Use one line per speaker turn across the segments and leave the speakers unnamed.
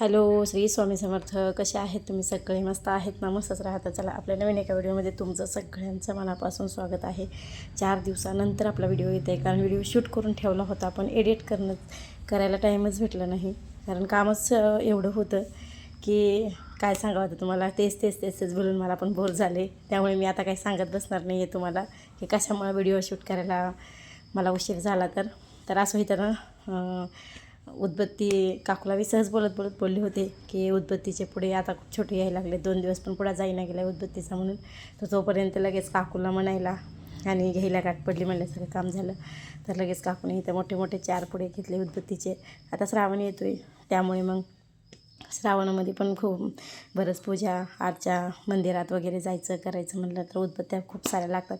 Hello Shri Swami समर्थ. कसे आहेत तुम्ही सगळे? मस्त आहेत ना? मस्तच राहता. चला आपल्या नवीन एका व्हिडिओमध्ये तुमचं सगळ्यांचं मनापासून स्वागत आहे. चार दिवसानंतर आपला व्हिडिओ येत आहे कारण व्हिडिओ शूट करून ठेवला होता पण एडिट करणं करायला टाईमच भेटला नाही. कारण कामच एवढं होतं की काय सांगावं आता तुम्हाला? तेच तेच तेच तेच बोलून मला पण बोर झाले. त्यामुळे मी आता काही सांगत बसणार नाही आहे तुम्हाला की कशामुळे व्हिडिओ शूट करायला मला उशीर झाला तर. तर असं होतं ना उदबत्ती काकूलावी सहज बोलत बोलत बोलले होते की उदबत्तीचे पुढे आता खूप छोटे यायला लागले. दोन दिवस पण पुढे जाईना गेला उदबत्तीचा म्हणून. तर तोपर्यंत लगेच काकूला म्हणायला आणि घ्यायला गाठ पडली म्हणलं सगळं काम झालं. तर लगेच काकूने इथं मोठे मोठे चार पुढे घेतले उदबत्तीचे. आता श्रावण येतो आहे त्यामुळे मग श्रावणामध्ये पण खूप बरंच पूजा आरच्या मंदिरात वगैरे जायचं करायचं म्हटलं तर उदबत्त्या खूप साऱ्या लागतात.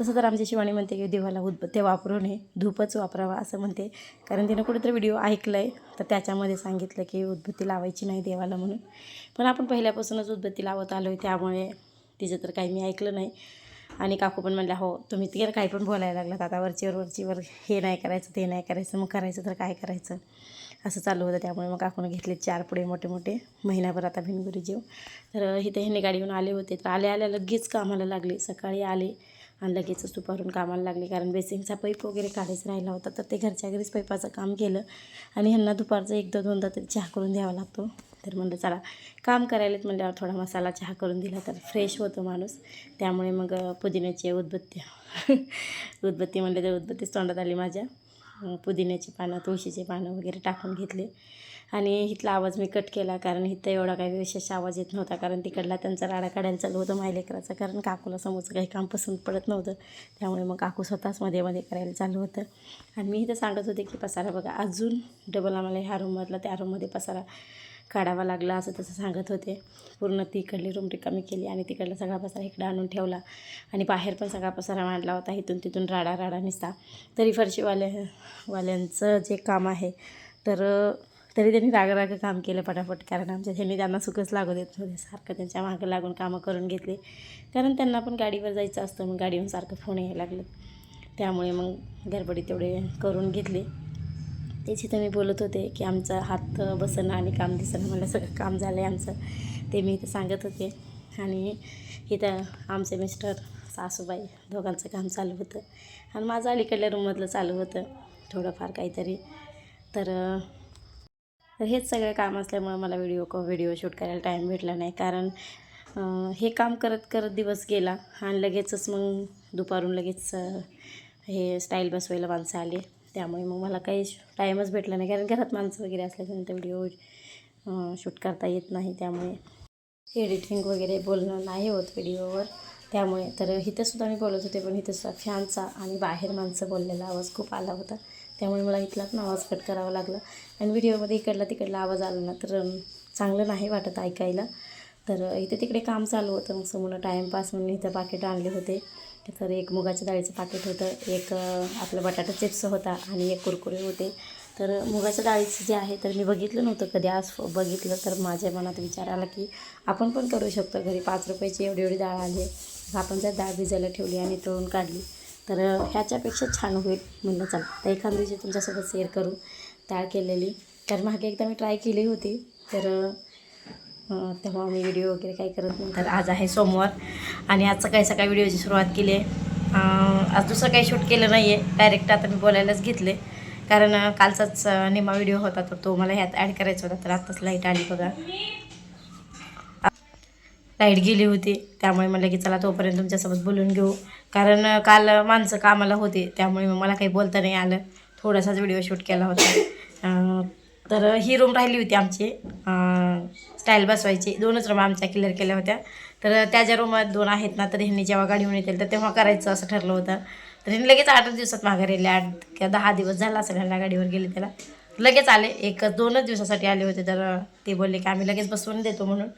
तसं तर आमची शिवानी म्हणते की देवाला उदबत्त्या वापरू नये धूपच वापरावा असं म्हणते. कारण तिनं कुठेतरी व्हिडिओ ऐकलं आहे तर त्याच्यामध्ये सांगितलं की उदबत्ती लावायची नाही देवाला म्हणून. पण आपण पहिल्यापासूनच उदबत्ती लावत आलो आहे त्यामुळे तिचं तर काही मी ऐकलं नाही. आणि काकू पण म्हणल्या हो तुम्ही तिकडे काही पण बोलायला लागलात आता वरचीवर वरचीवर हे नाही करायचं ते नाही करायचं मग करायचं तर काय करायचं? असं चालू होतं. त्यामुळे मग काकून घेतले चार पुढे मोठे मोठे. महिनाभर आता भिनगुरी जेव. तर इथे ह्यांनी गाडीहून आले होते. तर आले आल्या लगेच कामाला लागले. सकाळी आले आणि लगेचच दुपारून कामाला लागले. कारण बेसिंगचा पैप वगैरे काढायचा राहिला होता. तर ते घरच्या घरीच पैपाचं काम केलं. आणि ह्यांना दुपारचं एकदा दोनदा तरी चहा करून द्यावा लागतो. तर म्हणलं चला काम करायलाच म्हणल्यावर थोडा मसाला चहा करून दिला तर फ्रेश होतो माणूस. त्यामुळे मग पुदिन्याची उदबत्ती. उदबत्ती म्हणले तर उदबत्तीच तोंडात आली माझ्या. पुदिन्याची पानं तुळशीचे पानं वगैरे टाकून घेतले. आणि इथला आवाज मी कट केला कारण इथं एवढा काही विशेष आवाज येत नव्हता. कारण तिकडला त्यांचा राडा काढायला चालू होतं मायलेकराचं कारण काकूला समोरचं काही काम पसंत पडत नव्हतं. त्यामुळे मग काकू स्वतःच मध्ये मध्ये करायला चालू होतं. आणि मी इथं सांगत होते की पसारा बघा अजून डबल आम्हाला ह्या रूममधला त्या रूममध्ये पसारा काढावा लागला असं तसं सांगत होते. पूर्ण तिकडली रूम रिकामी केली आणि तिकडला सगळा पसारा इकडं आणून ठेवला. आणि बाहेर पण सगळा पसारा मांडला होता. इथून तिथून राडा राडा निसता. तरी फरशीवाल्या वाल्यांचं जे काम आहे तर तरी त्यांनी राग काम केलं पटापट. कारण आमच्या त्यांनी त्यांना सुखच लागू देत होते सारखं त्यांच्या मागं लागून कामं करून घेतले. कारण त्यांना पण गाडीवर जायचं असतं. मग गाडीहून सारखं फोन यायला लागलं. त्यामुळे मग गडबडी तेवढे करून घेतले. तेच इथं मी बोलत होते की आमचा हात बसणं आणि काम दिसणं मला सगळं काम झालं आहे आमचं. ते मी इथं सांगत होते. आणि इथं आमचे मिस्टर सासूबाई दोघांचं काम चालू होतं. आणि माझं अलीकडल्या रूममधलं चालू होतं थोडंफार काहीतरी. तर तर हेच सगळं काम असल्यामुळं मला व्हिडिओ व्हिडिओ शूट करायला टाईम भेटला नाही. कारण हे काम करत करत दिवस गेला आणि लगेचच मग दुपारून लगेच हे स्टाईल बसवायला माणसं आली. त्यामुळे मग मला काही टाईमच भेटला नाही. कारण घरात माणसं वगैरे असल्यानंतर व्हिडिओ शूट करता येत नाही. त्यामुळे एडिटिंग वगैरे बोलणं नाही होत व्हिडिओवर. त्यामुळे तर इथंसुद्धा मी बोलत होते पण इथंसुद्धा फॅनचा आणि बाहेर माणसं बोललेला आवाज खूप आला होता. त्यामुळे मला इथला पण आवाज कट करावा लागला. आणि व्हिडिओमध्ये इकडला तिकडला आवाज आला ना तर चांगलं नाही वाटत ऐकायला. तर इथे तिकडे काम चालू होतं. मग समोर टाईमपास म्हणून इथं पाकिट आणले होते. तर एक मुगाच्या डाळीचं पाकिट होतं एक आपलं बटाटा चिप्स होता आणि एक कुरकुरे होते. तर मुगाच्या डाळीचं जे आहे तर मी बघितलं नव्हतं कधी. आज बघितलं तर माझ्या मनात विचार आला की आपण पण करू शकतो. घरी पाच रुपयाची एवढी एवढी डाळ आली आपण जर डाळ भिजायला ठेवली आणि तळून काढली तर ह्याच्यापेक्षा छान होईल म्हणलं चला. तर एखाद दिवशी तुमच्यासोबत शेअर करू डाळ केलेली. तर मागे एकदा मी ट्राय केली होती. तर तेव्हा मी व्हिडिओ वगैरे काही करत नाही तर आज आहे सोमवार आणि आज सकाळी सकाळी व्हिडिओची सुरुवात केली आहे. आज दुसरं काही शूट केलं नाही आहे डायरेक्ट आता मी बोलायलाच घेतले कारण कालचाच निमा व्हिडिओ होता तर तो मला ह्यात ॲड करायचा होता तर आत्ताच लाइट आली बघा. लाइट गेली होती. त्यामुळे म्हणलं की चला तोपर्यंत तुमच्यासोबत बोलून घेऊ. कारण काल माणसं कामाला होते. त्यामुळे मग मला काही बोलता नाही आलं. थोडासाच व्हिडिओ शूट केला होता. तर ही रूम राहिली होती आमची. स्टाईल बसवायची. दोनच रूम आमच्या क्लिअर केल्या होत्या. तर त्या ज्या रूमात दोन आहेत ना तर ह्यांनी जेव्हा गाडीहून येतील तर तेव्हा करायचं असं ठरलं होतं. तर ह्यांनी लगेच आठ दिवसात माघार येले आठ किंवा दहा दिवस झाला असेल ह्यांना गाडीवर गेले त्याला. लगेच आले. एक दोनच दिवसासाठी आले होते तर ते बोलले की आम्ही लगेच बसवून देतो म्हणून.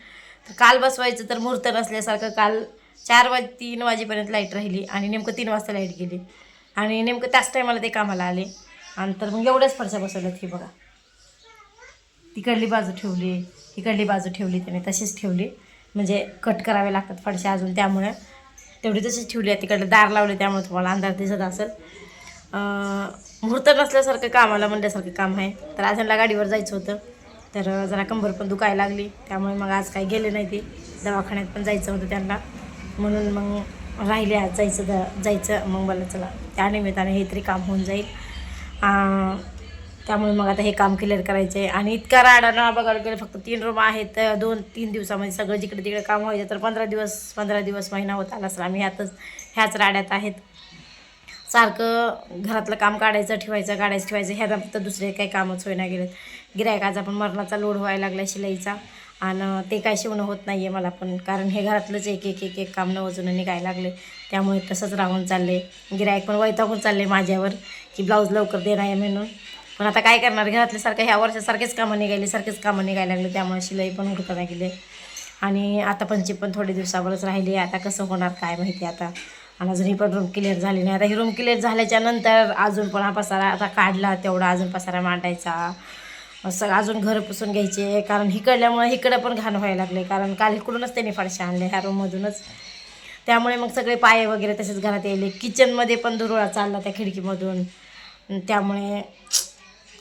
तर काल बसवायचं तर मुहूर्त नसल्यासारखं काल चार वाज तीन वाजेपर्यंत लाइट राहिली आणि नेमकं तीन वाजता लाइट गेली. आणि नेमकं त्याच टायमाला ते कामाला आले. आणि तर मग एवढ्याच फरशा बसवल्यात की बघा. तिकडली बाजू ठेवली इकडली बाजू ठेवली त्याने तशीच ठेवली. म्हणजे कट करावे लागतात फडशा अजून त्यामुळे. तेवढी तशीच ठेवली आहे तिकडलं दार लावले त्यामुळे तुम्हाला अंधार दिसत असेल. मुहूर्त नसल्यासारखं कामाला म्हणल्यासारखं काम आहे. तर आज गाडीवर जायचं होतं. तर जरा कंबर पण दुखायला लागली. त्यामुळे मग आज काही गेले नाही ते. दवाखान्यात पण जायचं होतं त्यांना. म्हणून मग राहिले आज जायचं द जायचं मग मला चला त्यानिमित्ताने हे तरी काम होऊन जाईल. त्यामुळे मग आता हे काम क्लिअर करायचं आहे आणि इतका राडा ना बघायला गेलं फक्त तीन रूम आहेत. तर दोन तीन दिवसामध्ये सगळं जिकडे तिकडे काम व्हायचं. तर पंधरा दिवस पंधरा दिवस महिना होत आला असेल आम्ही ह्यातच ह्याच राड्यात आहेत. सारखं घरातलं काम काढायचं ठेवायचं काढायचं ठेवायचं. ह्या फक्त दुसरे काही कामच होईना गेलेत. गिरायकाचा पण मरणाचा लोड व्हायला लागला शिलाईचा. आणि ते काय शिवणं होत नाही आहे मला पण. कारण हे घरातलंच एक एक एक एक काम नवजून निघायला लागले त्यामुळे तसंच राहून चालले गिरायक पण वैतागून चालले माझ्यावर की ब्लाऊज लवकर देणार आहे म्हणून. पण आता काय करणार? घरातल्यासारखं ह्या वर्षासारखेच कामं निघायली सारखेच कामं निघायला लागले. त्यामुळे शिलाई पण उडकता गेले. आणि आता पंची पण थोडे दिवसावरच राहिली. आता कसं होणार काय माहिती आता. आणि अजून ही पण रूम क्लिअर झाली नाही. आता ही रूम क्लिअर झाल्याच्यानंतर अजून पण हा पसारा आता काढला तेवढा. अजून पसारा मांडायचा. असं अजून घर पुसून घ्यायचे. कारण हिकडल्यामुळे इकडं पण घाण व्हायला लागले. कारण काल इकडूनच त्यांनी फारशा आणले ह्या रूममधूनच त्यामुळे मग सगळे पाय वगैरे तसेच घरात यायले. किचनमध्ये पण दुरुळा चालला त्या खिडकीमधून. त्यामुळे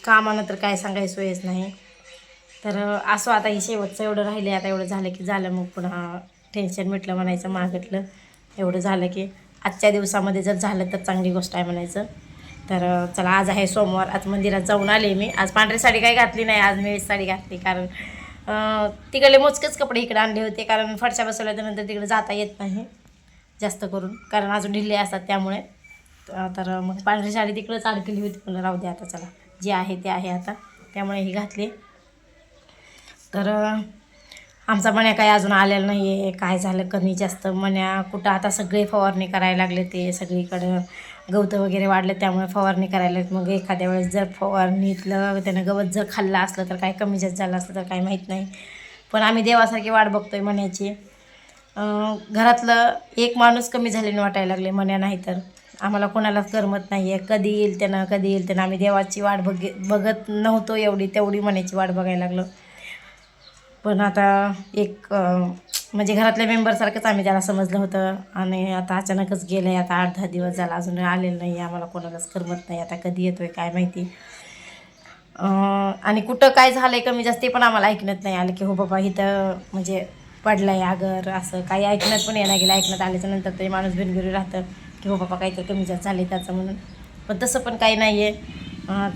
कामानं तर काय सांगायची सोयच नाही. तर असं आता हे शेवटचं एवढं राहिले आता एवढं झालं की झालं मग पुन्हा टेन्शन मिटलं म्हणायचं मागटलं एवढं झालं की आजच्या दिवसामध्ये जर झालं तर चांगली गोष्ट आहे म्हणायचं. तर चला आज आहे सोमवार. आज मंदिरात जाऊन आले मी. आज पांढरी साडी काही घातली नाही. आज मी साडी घातली. कारण तिकडले मोजकेच कपडे इकडे आणले होते. कारण फडशा बसवल्यानंतर तिकडे जाता येत नाही. जास्त करून. कारण अजून ढिल्ले असतात त्यामुळे. तर मग पांढरी साडी तिकडंच अडकली होती. पण राहू दे आता चला. जे आहे ते आहे आता. त्यामुळे ही घातली. तर आमचा मण्या काही अजून आलेला नाही आहे काय झालं? कमी जास्त. मण्या कुठं आता सगळे फवारणी करायला लागले ते सगळीकडं. गवतं वगैरे वाढले त्यामुळे फवारणी करायला मग एखाद्या वेळेस जर फवारणीतलं त्यानं गवत जर खाल्लं असलं तर काय कमी जास्त झालं असलं तर काही माहीत नाही. पण आम्ही देवासारखी वाट बघतोय मण्याची. घरातलं एक माणूस कमी झाल्याने वाटायला लागले मण्या नाही तर. आम्हाला कोणालाच करमत नाही आहे कधी येईल त्यानं कधी येईल त्यानं. आम्ही देवाची वाट बघ बघत नव्हतो एवढी तेवढी म्हणायची वाट बघायला लागलो. पण आता एक म्हणजे घरातल्या मेंबरसारखंच आम्ही त्याला समजलं होतं. आणि आता अचानकच गेलं आहे आता आठ दहा दिवस झाला अजून आलेलं नाही आम्हाला कोणालाच करमत नाही. आता कधी येतो आहे काय माहिती. आणि कुठं काय झालं आहे कमी जास्त पण आम्हाला ऐकण्यात नाही आलं की हो बाबा इथं म्हणजे पडलं आहे आगर असं. काही ऐकण्यात पण येणार गेलं. ऐकण्यात आल्याच्यानंतर तरी माणूस बिनगुरी राहतं. की हो बाबा काहीतरी कमी जास्त झाले त्याचं म्हणून. पण तसं पण काही नाही आहे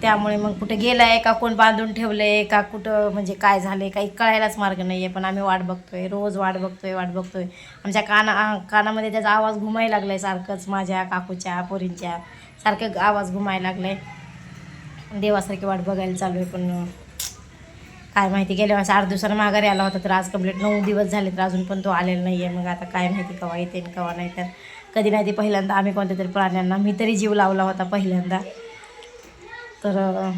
त्यामुळे मग कुठे गेला आहे का कोण बांधून ठेवलं आहे का कुठं म्हणजे काय झालं आहे काही कळायलाच मार्ग नाही आहे पण आम्ही वाट बघतो आहे रोज वाट बघतो आहे वाट बघतो आहे आमच्या काना कानामध्ये त्याचा आवाज घुमायला लागला आहे सारखंच माझ्या काकूच्या पोरींच्या. सारखं आवाज घुमायला लागला आहे देवासारखी वाट बघायला चालू आहे पण काय माहिती गेल्या वेळेस आठ दिवसानं माघारी आला होता तर आज कंप्लीट नऊ दिवस झाले तर अजून पण तो आलेला नाही आहे मग आता काय माहिती केव्हा येते आणि केव्हा नाही तर. कधी नाही ते पहिल्यांदा. आम्ही कोणत्या तरी प्राण्यांना मी तरी जीव लावला होता पहिल्यांदा. तर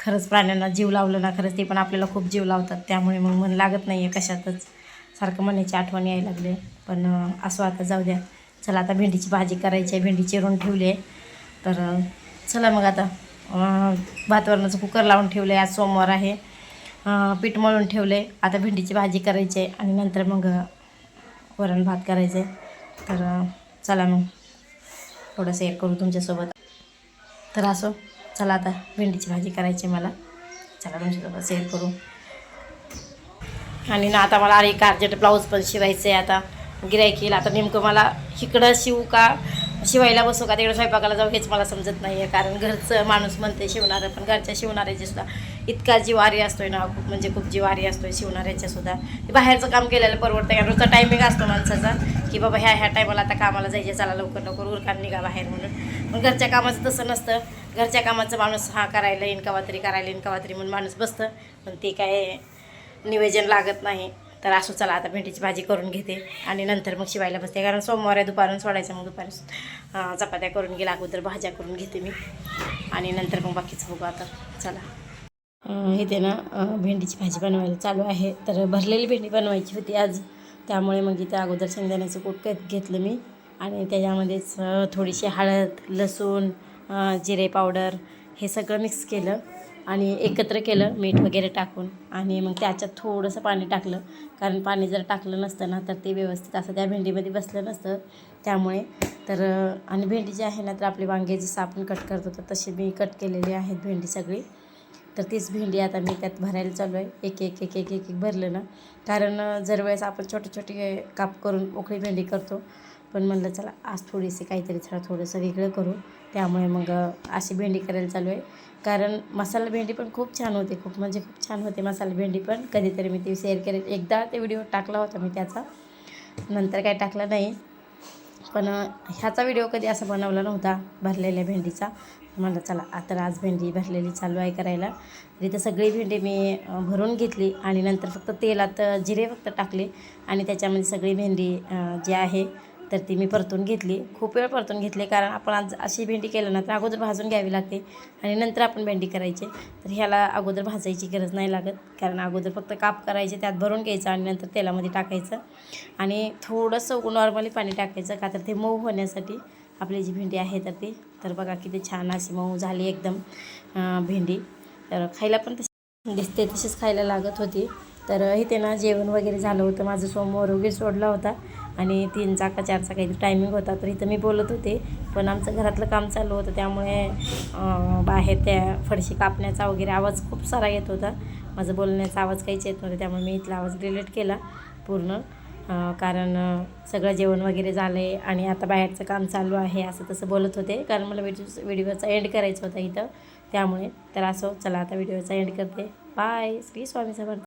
खरंच प्राण्यांना जीव लावलं ना खरंच ते पण आपल्याला खूप जीव लावतात. त्यामुळे मग मन लागत नाही आहे कशातच. सारखं मनाची आठवण यायला लागले. पण असं आता जाऊ द्या. चला आता भेंडीची भाजी करायची आहे. भेंडी चिरून ठेवली आहे. तर चला मग आता भातवरणाचं कुकर लावून ठेवलं आहे आज सोमवार आहे. पीठ मळून ठेवलं आहे आता भेंडीची भाजी करायची आहे. आणि नंतर मग वरण भात करायचं आहे तर चला मग. थोडंसं एक करू तुमच्यासोबत. तर असो चला आता भेंडीची भाजी करायची आहे मला. चला तुमच्यासोबत शेअर करू. आणि ना आता मला अरे कार्जेट ब्लाऊज पण शिवायचं आहे आता. गिरायक येईल. आता नेमकं मला इकडं शिवू का शिवायला बसू का? तिकडं स्वयंपाकाला जाऊ हेच मला समजत नाही आहे कारण घरचं माणूस म्हणते शिवणारं पण घरच्या शिवणाऱ्याचे सुद्धा इतका जिवारी असतोय ना. खूप म्हणजे खूप जिवारी असतोय शिवणाऱ्याच्या सुद्धा. ते बाहेरचं काम केलेलं परवडतं कारण रोजचा टायमिंग असतो माणसाचा. की बाबा ह्या ह्या टायमाला आता कामाला जायचे चला लवकर लवकर उरकान निघा बाहेर म्हणून. पण घरच्या कामाचं तसं नसतं. घरच्या कामाचं माणूस हा करायला येईन कवा तरी करायला येईन कवा तरी म्हणून माणूस बसतं. पण ते काय निवेदन लागत नाही. तर असं चला आता भेंडीची भाजी करून घेते आणि नंतर मग शिवायला बसते. कारण सोमवार आहे दुपारून सोडायचं मग दुपारी. चपात्या करून गेला अगोदर भाज्या करून घेते मी. आणि नंतर मग बाकीचं बघू आता. चला. इथे ना भेंडीची भाजी बनवायला चालू आहे. तर भरलेली भेंडी बनवायची होती आज. त्यामुळे मग इथे अगोदर शेंगदाण्याचं कूट घेत घेतलं मी. आणि त्याच्यामध्येच थोडीशी हळद लसूण जिरे पावडर हे सगळं मिक्स केलं आणि एकत्र केलं मीठ वगैरे टाकून. आणि मग त्याच्यात थोडंसं पाणी टाकलं. कारण पाणी जर टाकलं नसतं ना तर ते व्यवस्थित असं त्या भेंडीमध्ये बसलं नसतं. त्यामुळे तर आणि भेंडी जी आहे ना तर आपली वांगे जसं आपण कट करत होतो तशी मी कट केलेली आहेत भेंडी सगळी. तर तीच भेंडी आता मी त्यात भरायला चालू आहे. एक एक एक एक एक एक भरलं ना. कारण जर वेळेस आपण छोटे छोटे काप करून उकळी भेंडी करतो पण म्हणलं चला आज थोडीशी काहीतरी थोडं थोडंसं वेगळं करू. त्यामुळे मग अशी भेंडी करायला चालू आहे. कारण मसाला भेंडी पण खूप छान होते. खूप म्हणजे खूप छान होते मसाला भेंडी पण. कधीतरी मी ती शेअर करेन. एकदा ते व्हिडिओ टाकला होता मी त्याचा. नंतर काय टाकला नाही. पण ह्याचा व्हिडिओ कधी असा बनवला नव्हता भरलेल्या भेंडीचा. म्हणलं चला आता आज भेंडी भरलेली चालू आहे करायला. तर इथं सगळी भेंडी मी भरून घेतली आणि नंतर फक्त तेलात जिरे फक्त टाकले आणि त्याच्यामध्ये सगळी भेंडी जी आहे तर ती मी परतून घेतली. खूप वेळ परतून घेतली कारण आपण आज अशी भेंडी केलं ना तर अगोदर भाजून घ्यावी लागते आणि नंतर आपण भेंडी करायची. तर ह्याला अगोदर भाजायची गरज नाही लागत कारण अगोदर फक्त काप करायचे त्यात भरून घ्यायचं आणि नंतर तेलामध्ये टाकायचं. आणि थोडंसं नॉर्मली पाणी टाकायचं का तर ते मऊ होण्यासाठी आपली जी भेंडी आहे तर ती. तर बघा किती छान अशी मऊ झाली एकदम भेंडी. तर खायला पण तशी दिसते तशीच खायला लागत होती. तर इथे ना जेवण वगैरे झालं होतं. माझं सोमवार वगैरे सोडला होता आणि तीन चाका चार चाका काहीतरी टायमिंग होता. तर इथं मी बोलत होते पण आमचं घरातलं काम चालू होतं. त्यामुळे बाहेर त्या फडशी कापण्याचा वगैरे आवाज खूप सारा येत होता. माझं बोलण्याचा आवाज काहीच येत नव्हता. त्यामुळे मी इथला आवाज डिलीट केला पूर्ण. कारण सगळं जेवण वगैरे झालं आहे आणि आता बाहेरचं काम चालू आहे असं तसं बोलत होते. कारण मला व्हिडिओ व्हिडिओचा एंड करायचा होता इथं. त्यामुळे तर असं चला आता व्हिडिओचा एंड करते. बाय श्री स्वामी समर्थ.